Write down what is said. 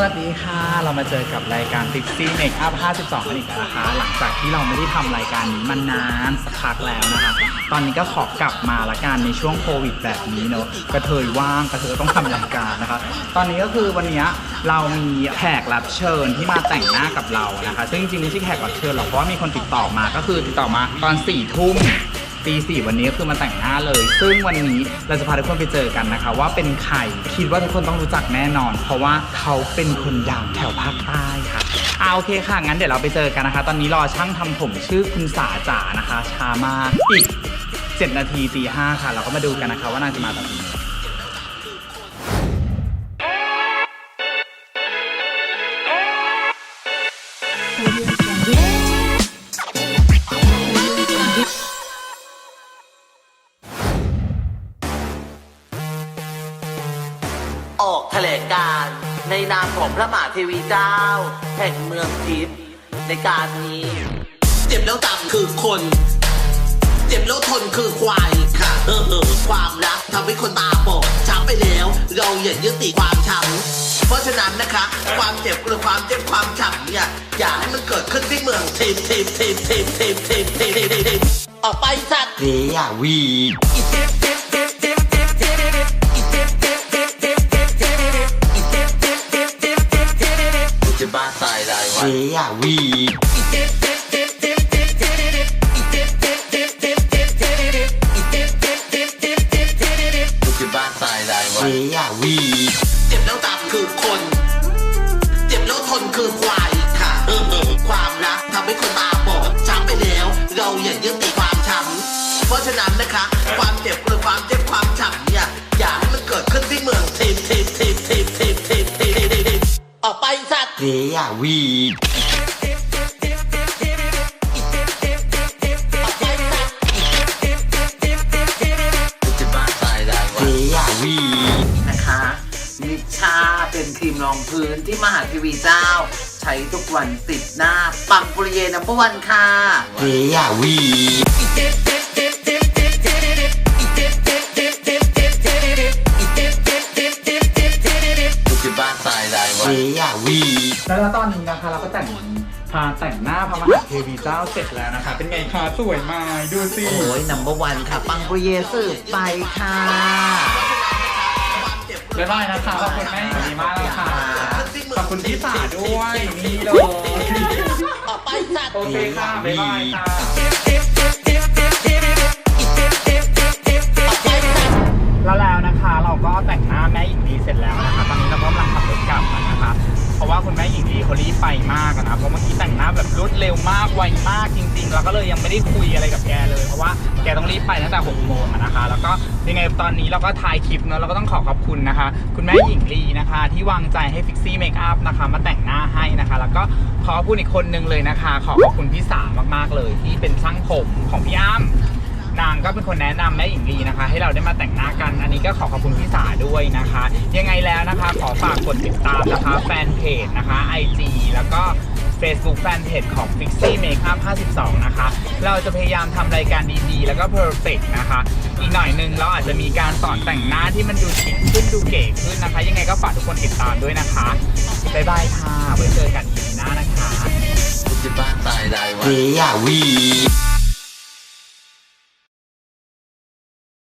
สวัสดีค่ะ เรามาเจอกับรายการ Pixie Makeup 52กันอีกแล้วนะคะ หลังจากที่เราไม่ได้ทำรายการนี้มานานสักพักแล้วนะคะ ตอนนี้ก็ขอกลับมาละกันในช่วงโควิดแบบนี้เนอะกระเทยว่างกระเทยต้องทำรายการนะคะ ตอนนี้ก็คือวันนี้เรามีแขกรับเชิญที่มาแต่งหน้ากับเรานะคะ ซึ่งจริงๆไม่ใช่แขกรับเชิญหรอกเพราะว่ามีคนติดต่อมาก็คือติดต่อมาตอน4ี่ทุ่ม ตีสี่วันนี้ก็คือมาแต่งหน้าเลย ซึ่งวันนี้เราจะพาทุกคนไปเจอกันนะคะ ว่าเป็นใครคิดว่าทุกคนต้องรู้จักแน่นอน เพราะว่าเขาเป็นคนดังแถวภาคใต้ค่ะเอาโอเคค่ะ งั้นเดี๋ยวเราไปเจอกันนะคะ ตอนนี้รอช่างทำผมชื่อคุณสาจ๋านะคะช้ามากอีก 7 นาทีตีห้าค่ะ เราก็มาดูกันนะคะว่านางจะมาตอนนี้ ออกแถลงการณ์ในนามของพระมหาเทวีเจ้า แห่งเมืองทิพย์ในการนี้ เจ็บแล้วจำคือคน เจ็บแล้วทนคือควายค่ะเออเออความรักทำให้คนตาบอดช้ำไปแล้ว เราอย่ายึดติดความช้ำเพราะฉะนั้นนะคะ ความเจ็บหรือความเจ็บความช้ำเนี่ยอย่าให้มันเกิดขึ้นที่เมืองทิพย์ทิพย์ทิพย์ทิพย์ทิพย์ทิพย์ทิพย์ทิพย์ทิพย์ออกไปสัตว์เรียวีกู ยได้วะเรียวีกูจะบ้าตายได้วะเรียวีเจ็บแล้วตามคือคน เจ็บแล้วทนคือควายค่ะเออเออความรักทำให้คนตาบอดช้ำไปแล้ว เราอย่ายึดติดความช้ำเพราะฉะนั้นนะคะ ยวีนะคะนิชาเป็นครีมรองพื้นที่มหาเทีวีเจ้า ใช้ทุกวันติดหน้า ปังปุริเยนัมเบอร์วันค่ะเรียวีกูจะบ้าตายได้วะเรียวี แล้วตอนนี้นะคะเราก็แต่งพาแต่งหน้าพระมหาเทวีเจ้าเสร็จแล้วนะคะ เป็นไงคะสวยไหมดูสิโอ้ยนัมเบอร์วันค่ะ ปังปุริเยสืบไปค่ะบ๊ายบายนะคะขอบคุณแม่ดีมากเลยค่ะขอบคุณพี่สาด้วยนี่เลยออกไปสัตว์โอเคค่ะบ๊ายบายค่ะ คุณแม่หญิงลีเขารีบไปมากอะนะเพราะเมื่อกี้แต่งหน้าแบบรวดเร็วมากไวมากจริง ๆ แล้วก็เลยยังไม่ได้คุยอะไรกับแกเลยเพราะว่าแกต้องรีบไปตั้งแต่6โมงอะนะคะ แล้วก็ยังไงตอนนี้เราก็ถ่ายคลิปเนอะเราก็ต้องขอขอบคุณนะคะ คุณแม่หญิงลีนะคะ ที่วางใจให้ฟิกซี่เมคอัพนะคะมาแต่งหน้าให้นะคะ แล้วก็ขอขอบคุณอีกคนนึงเลยนะคะ ขอขอบคุณพี่สามมากๆเลย ที่เป็นช่างผมของพี่อ้ำ นางก็เป็นคนแนะนำแม่หญิงลีนะคะ ให้เราได้มาแต่งหน้ากัน อันนี้ก็ขอขอบคุณพี่สาด้วยนะคะ ยังไงแล้วนะคะ ขอฝากกดติดตามนะคะแฟนเพจนะคะ IG แล้วก็ Facebook แฟนเพจของ Fixie Makeup 52 นะคะ เราจะพยายามทำรายการดีๆ แล้วก็ perfect นะคะ อีกหน่อยนึงเราอาจจะมีการสอนแต่งหน้าที่มันดูชิคขึ้นดูเก๋ขึ้นนะคะ ยังไงก็ฝากทุกคนติดตามด้วยนะคะ บ๊ายบายค่ะ ไว้เจอกันอีกหน้านะคะ จะบ้าตายได้วะเรียวี